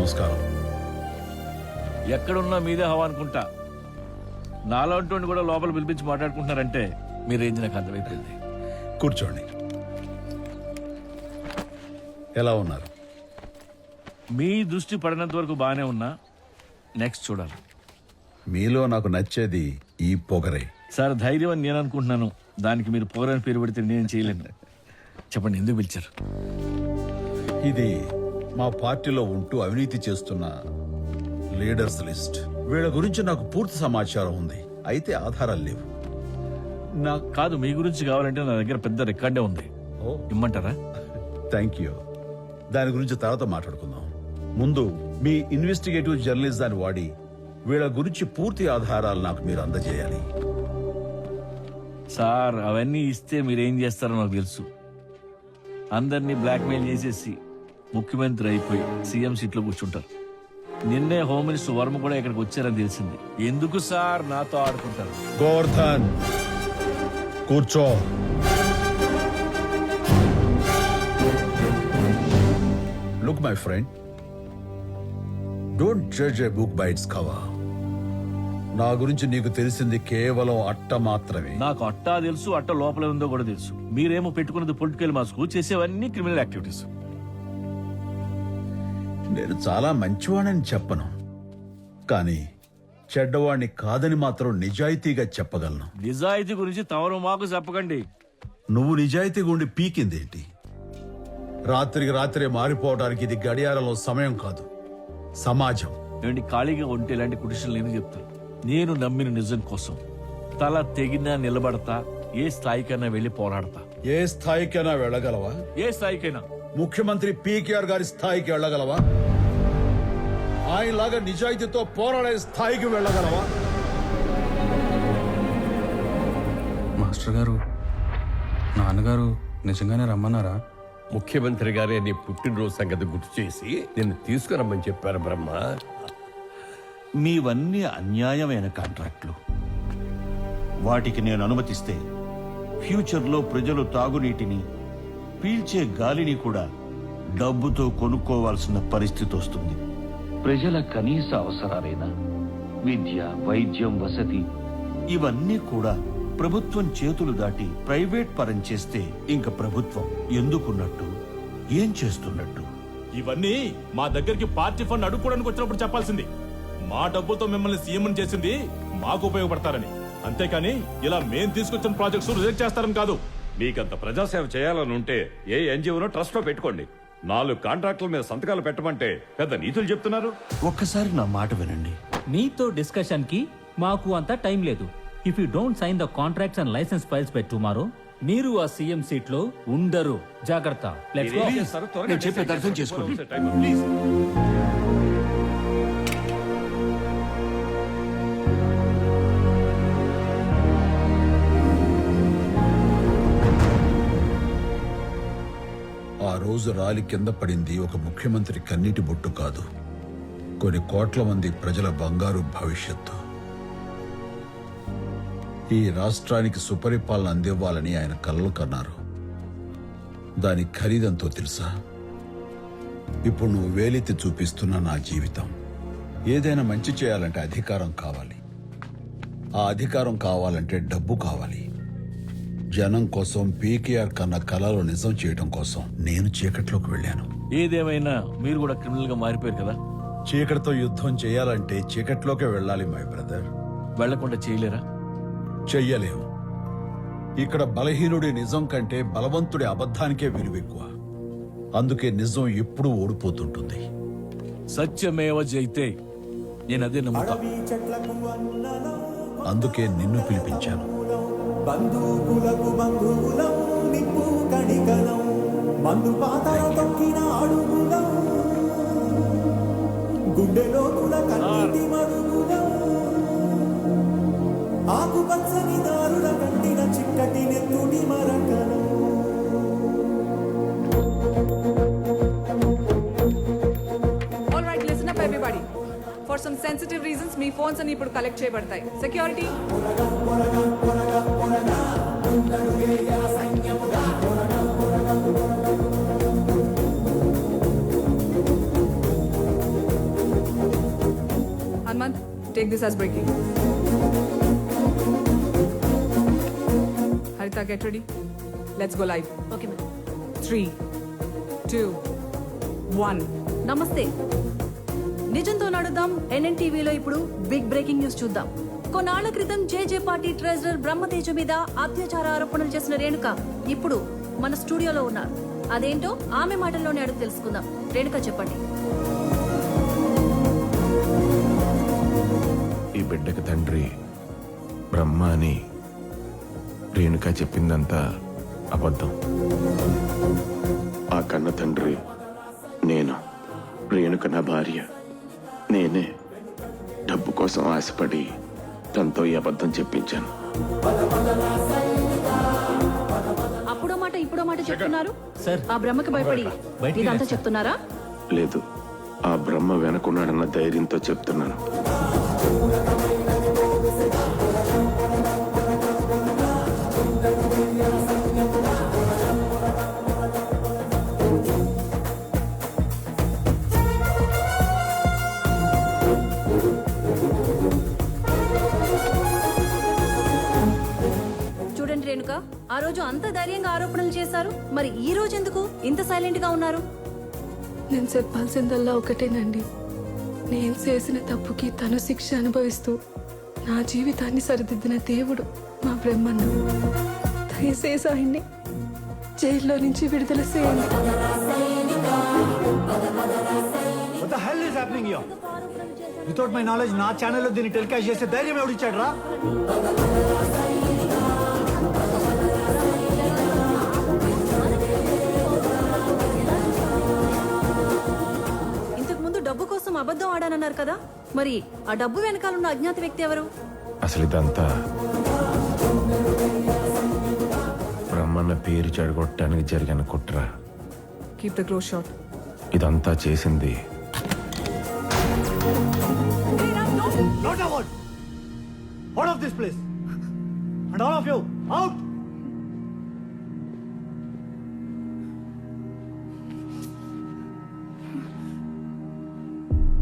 నమస్కారం. ఎక్కడున్నా మీదే హవా అనుకుంటా. నాలాంటి కూడా లోపల పిలిపించి మాట్లాడుకుంటున్నారంటే మీ రేంజ్ నాకు అర్థమైపోయింది. కూర్చోండి. ఎలా ఉన్నారు? మీ దృష్టి పడినంత వరకు బాగానే ఉన్నా నెక్స్ట్ చూడాలి. మీలో నాకు నచ్చేది ఈ పొగరే. సార్ ధైర్యం అని నేను అనుకుంటున్నాను. దానికి మీరు పోరని పేరు పెడితే నేను చేయలేను. చెప్పండి ఎందుకు పిలిచారు? ఇది మా పార్టీలో ఉంటూ అవినీతి చేస్తున్న లీడర్స్ లిస్ట్. వీళ్ళ గురించి నాకు పూర్తి సమాచారం ఉంది. అయితే ఆధారాలు లేవు. నాకు కాదు మీ గురించి కావాలంటే నా దగ్గర పెద్ద రికార్డే ఉంది. ఓ. ఇమ్మంటారా? థ్యాంక్ యూ దాని గురించి తర్వాత మాట్లాడుకుందాం. ముందు మీ ఇన్వెస్టిగేటివ్ జర్నలిజాన్ని వాడి వీళ్ళ గురించి పూర్తి ఆధారాలు నాకు మీరు అందజేయాలి. సార్ అవన్నీ ఇస్తే మీరేం చేస్తారో నాకు తెలుసు. అందరినీ బ్లాక్మెయిల్ చేసేసి ముఖ్యమంత్రి అయిపోయి సీఎం సీట్లో కూర్చుంటారు. నిన్నే హోమ్ మినిస్టర్ వర్మ కూడా ఇక్కడికి వచ్చారని తెలిసింది. ఎందుకు సార్ నాతో ఆడుకుంటారు? గోవర్ధన్ కూర్చో. Look my friend don't judge a book by its cover నా గురించి నీకు తెలిసింది కేవలం అట్ట మాత్రమే. నాకు అట్టా తెలుసు అట్ట లోపల ఉందో కూడా తెలుసు. మీరేమో పెట్టుకున్నది పొలిటికల్ మాస్కు చేసేవన్నీ క్రిమినల్ యాక్టివిటీస్ నేను చాలా మంచివాణని చెప్పను. కానీ చెడ్డవాణ్ణి కాదని మాత్రం నిజాయితీగా చెప్పగలను. నిజాయితీ గురించి తమరు మాకు చెప్పకండి. నువ్వు నిజాయితీగా ఉండి పీకిందేంటి? రాత్రికి రాత్రే మారిపోవడానికి ఇది గడియారంలో సమయం కాదు. సమాజం. నేను ఖాళీగా ఉంటే ఇలాంటి కుడిషన్ నేను చెప్తాను నేను నమ్మిన నిజం కోసం. తల తెగినా నిలబడతా ఏ స్థాయికైనా వెళ్ళి పోరాడతా. ఏ స్థాయికైనా వెళ్ళగలవా? ఏ స్థాయికైనా. ముఖ్యమంత్రి పీకేఆర్ గారి స్థాయికి వెళ్ళగలవా? ఆయనలాగా నిజాయితీతో పోరాడే స్థాయికి వెళ్ళగలవా? మాస్టర్ గారు నాన్నగారు నిజంగానే రమ్మన్నారా? ముఖ్యమంత్రి గారే నీ పుట్టినరోజు సంగతి గుర్తు చేసి నిన్ను తీసుకురమ్మని చెప్పారు బ్రహ్మ. మీవన్నీ అన్యాయమైన కాంట్రాక్ట్లు. వాటికి నేను అనుమతిస్తే ఫ్యూచర్లో ప్రజలు తాగునీటిని పీల్చే గాలిని కూడా డబ్బుతో కొనుక్కోవాల్సిన పరిస్థితి వస్తుంది. ప్రజల కనీస అవసరాలైన? విద్య వైద్యం వసతి. ఇవన్నీ కూడా ప్రభుత్వం చేతులు దాటి ప్రైవేట్ పరం చేస్తే ఇంక ప్రభుత్వం ఎందుకున్నట్టు? ఏం చేస్తున్నట్టు? ఇవన్నీ మా దగ్గరికి పార్టీ ఫండ్ అడుక్కోవడానికి వచ్చినప్పుడు చెప్పాల్సింది. మా డబ్బులతో మిమ్మల్ని సీఎం చేసింది మాకు ఉపయోగపడతారని. అంతేకాని ఇలా మేం తీసుకొచ్చిన ప్రాజెక్ట్స్ రిజెక్ట్ చేస్తారని కాదు. మీకంత ప్రజాసేవ చేయాలని ఉంటే ఏ ఎన్జిఓనో ట్రస్ట్లో పెట్టుకోండి. నాలుగు కాంట్రాక్టుల మీద సంతకాలు పెట్టమంటే పెద్ద నీతులు చెప్తున్నారు. ఒక్కసారి నా మాట వినండి. మీతో డిస్కషన్కి మాకు అంత టైం లేదు. If you don't sign the contracts and license files by tomorrow మీరు ఆ సీఎం సీట్లో ఉండరు. జాగ్రత్త. నేను చెప్పేది అర్థం చేసుకోండి. రోజు రాలి కింద పడింది ఒక ముఖ్యమంత్రి కన్నీటి బొట్టు కాదు. కొన్ని కోట్ల మంది ప్రజల బంగారు భవిష్యత్తు. ఈ రాష్ట్రానికి సుపరిపాలన అందివ్వాలని ఆయన కలలు కన్నారు. దాని ఖరీదంతో తెలుసా? ఇప్పుడు నువ్వు వేలెత్తి చూపిస్తున్న నా జీవితం. ఏదైనా మంచి చేయాలంటే అధికారం కావాలి. ఆ అధికారం కావాలంటే డబ్బు కావాలి. జనం కోసం పీకేఆర్ కన్న కళలు నిజం చేయడం కోసం నేను చీకట్లోకి వెళ్ళాను. ఏదేమైనా మీరు కూడా క్రిమినల్గా మారిపోయారు కదా? చీకటితో యుద్ధం చేయాలంటే చీకట్లోకే వెళ్ళాలి మై బ్రదర్. వెళ్ళకుండా చేయలేరా? చెయ్యలేము. ఇక్కడ బలహీనుడి నిజం కంటే బలవంతుడి అబద్ధానికే విలువెక్కువ. అందుకే నిజం ఎప్పుడూ ఓడిపోతుంటుంది. సత్యమేవ జైతే నేను అదే నమ్ముతా. అందుకే నిన్ను పిలిపించాను. బంధువులకు బంధువులం నిప్పు కణికలం మందు పాతర తొక్కిన అడుగులం. గుండెలోతుల కన్నీటి మరుగులం ఆకుపచ్చని దా సెన్సిటివ్ రీజన్స్ మీ ఫోన్స్ అని ఇప్పుడు కలెక్ట్ చేయబడతాయి. Security Hanumanth take this as breaking Haritha get ready let's go live okay ma'am three two one నమస్తే నిజంతో నడుద్దాం. ఎన్ఎన్టీవీలో ఇప్పుడు బిగ్ బ్రేకింగ్ న్యూస్ చూద్దాం. కొన్నాళ్ళ క్రితం జేజే పార్టీ ట్రెజరర్ బ్రహ్మతేజ మీద అత్యాచార ఆరోపణలు చేసిన రేణుక ఇప్పుడు మన స్టూడియోలో ఉన్నారు. అదేంటో ఆమె మాటల్లోనే అడుగు తెలుసుకుందాం. రేణుక చెప్పండి. ఈ బిడ్డకి తండ్రి బ్రహ్మ అని రేణుక చెప్పిందంతా అబద్ధం. ఆ కన్న తండ్రి నేను రేణుక నా భార్య. నేనే డబ్బు కోసం ఆశపడి తనతో ఈ అబద్ధం చెప్పించాను. అప్పుడో మాట ఇప్పుడో మాట చెప్తున్నారు? సార్. ఆ బ్రహ్మకి భయపడి ఇదంతా చెప్తున్నారా? లేదు ఆ బ్రహ్మ వెనకున్నాడన్న ధైర్యంతో చెప్తున్నాను. చూడండి రేణుక ఆ రోజు అంత ధైర్యంగా ఆరోపణలు చేశారు. మరి ఈ రోజు ఎందుకు ఇంత సైలెంట్గా ఉన్నారు? నేను చెప్పాల్సిందల్లా ఒకటేనండి. నేను చేసిన తప్పుకి తను శిక్ష అనుభవిస్తూ నా జీవితాన్ని సరిదిద్దిన దేవుడు మా బ్రహ్మన్న. దయచేసి ఆయన్ని జైల్లో నుంచి విడుదల చేయండి. What the hell is happening here? Without my knowledge, నా ఛానల్లో దీన్ని టెలికాస్ట్ చేసే ధైర్యం ఎవడిచ్చాడు రా ఇంతకు ముందు డబ్బు కోసం అబద్ధం ఆడానన్నారు కదా? మరి ఆ డబ్బు వెనకాల ఉన్న అజ్ఞాత వ్యక్తి ఎవరు? అసలు ఇదంతా బ్రహ్మన్న పేరు చెడగొట్టడానికి జరిగిన కుట్ర. Keep the close shot. ఇదంతా చేసింది not award out of this place and all of you out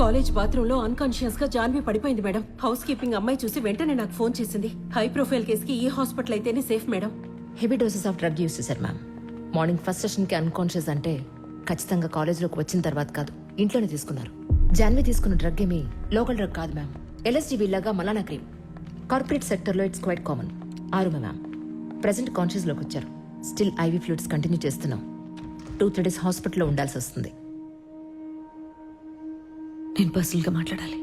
college బాత్రూమ్లో అన్కాన్షియస్గా జాన్వి పడిపోయింది మేడం. హౌస్ కీపింగ్ అమ్మాయి చూసి వెంటనే నాకు ఫోన్ చేసింది. హై ప్రొఫైల్ కేసు కి ఈ హాస్పిటల్ అయితేనే safe madam. Heavy doses of drug use చేశారు మ్యామ్ మార్నింగ్ ఫస్ట్ సెషన్కి అన్కాన్షియస్ అంటే ఖచ్చితంగా కాలేజ్లోకి వచ్చిన తర్వాత కాదు ఇంట్లోనే తీసుకున్నారు. జాన్వి తీసుకున్న డ్రగ్ ఏమి లోకల్ డ్రగ్ కాదు మ్యామ్ ఎల్ఎస్డి వీళ్ళగా మలానా క్రీమ్. కార్పొరేట్ సెక్టర్లో ఇట్స్ క్వైట్ కామన్ ఆరుమ మ్యామ్ ప్రెసెంట్ కాన్షియస్లోకి వచ్చారు. స్టిల్ ఐవీ ఫ్లూయిడ్స్ కంటిన్యూ చేస్తున్నాం. టూ త్రీ డేస్ హాస్పిటల్లో ఉండాల్సి వస్తుంది. నేను పర్సనల్గా మాట్లాడాలి.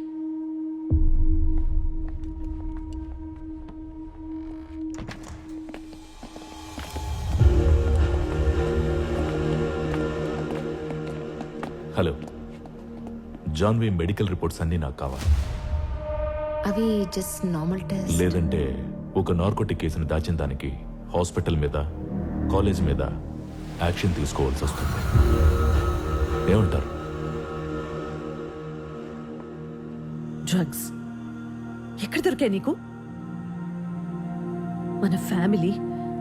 హలో జాన్వి మెడికల్ రిపోర్ట్స్ అన్నీ నాకు కావాలి. అవి జస్ట్ నార్మల్ టెస్ట్ లేదంటే ఒక నార్కోటిక్ కేసును దాచిన దానికి హాస్పిటల్ మీద కాలేజ్ మీద యాక్షన్ తీసుకోవాల్సి వస్తుంది. ఏమంటారు? డ్రగ్స్ ఎక్కడ దొరికాయి నీకు? మన ఫ్యామిలీ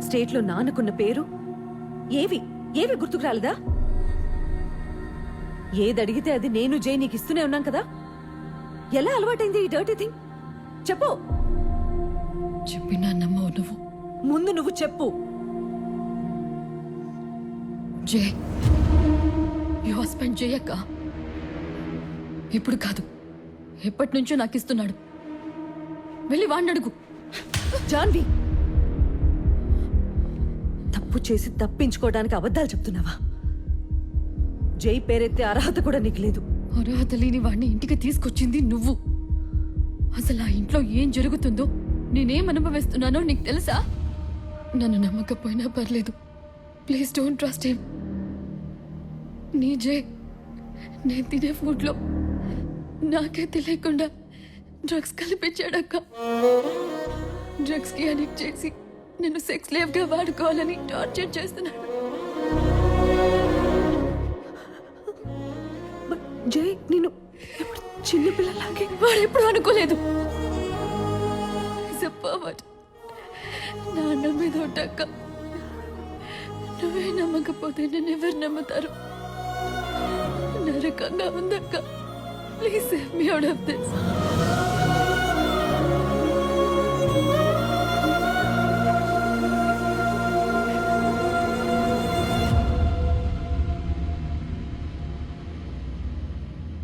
స్టేట్లో నాన్నకున్న పేరు ఏవి? ఏవి గుర్తుకు రాలేదా? ఏది అడిగితే అది నేను జై నీకు ఇస్తూనే ఉన్నాం కదా? ఎలా అలవాటైంది ఈ డర్టీ థింగ్ చెప్పు. చెప్పినా నమ్మవు నువ్వు. ముందు నువ్వు చెప్పు. జే ఈ హస్బెండ్ చేయక్క ఇప్పుడు కాదు ఎప్పటి నుంచో నాకు ఇస్తున్నాడు. వెళ్ళి వాడిని అడుగు. జాన్వి! తప్పు చేసి తప్పించుకోవడానికి అబద్ధాలు చెప్తున్నావా? జై పేరెత్తే అర్హత కూడా నీకు లేదు. అర్హత లేని వాడిని ఇంటికి తీసుకొచ్చింది నువ్వు. అసలు ఆ ఇంట్లో ఏం జరుగుతుందో నేనేం అనుభవిస్తున్నానో నీకు తెలుసా? నన్ను నమ్మకపోయినా పర్లేదు. Please don't trust him. నీ జే నేను తినే ఫుడ్లో నాకే తెలియకుండా డ్రగ్స్ కలిపించాడక్క. డ్రగ్స్కి అడిక్ట్ చేసి నేను సెక్స్ లేవ్గా వాడుకోవాలని టార్చర్ చేస్తున్నాడు. జై నేను చిన్నపిల్లలాగే వాడు ఎప్పుడు అనుకోలేదు. నాన్న మీద ఉంటాక నువ్వే నమ్మకపోతే నేను ఎవరు నమ్ముతారు? నరకంగా ఉందక్క. Please me out of this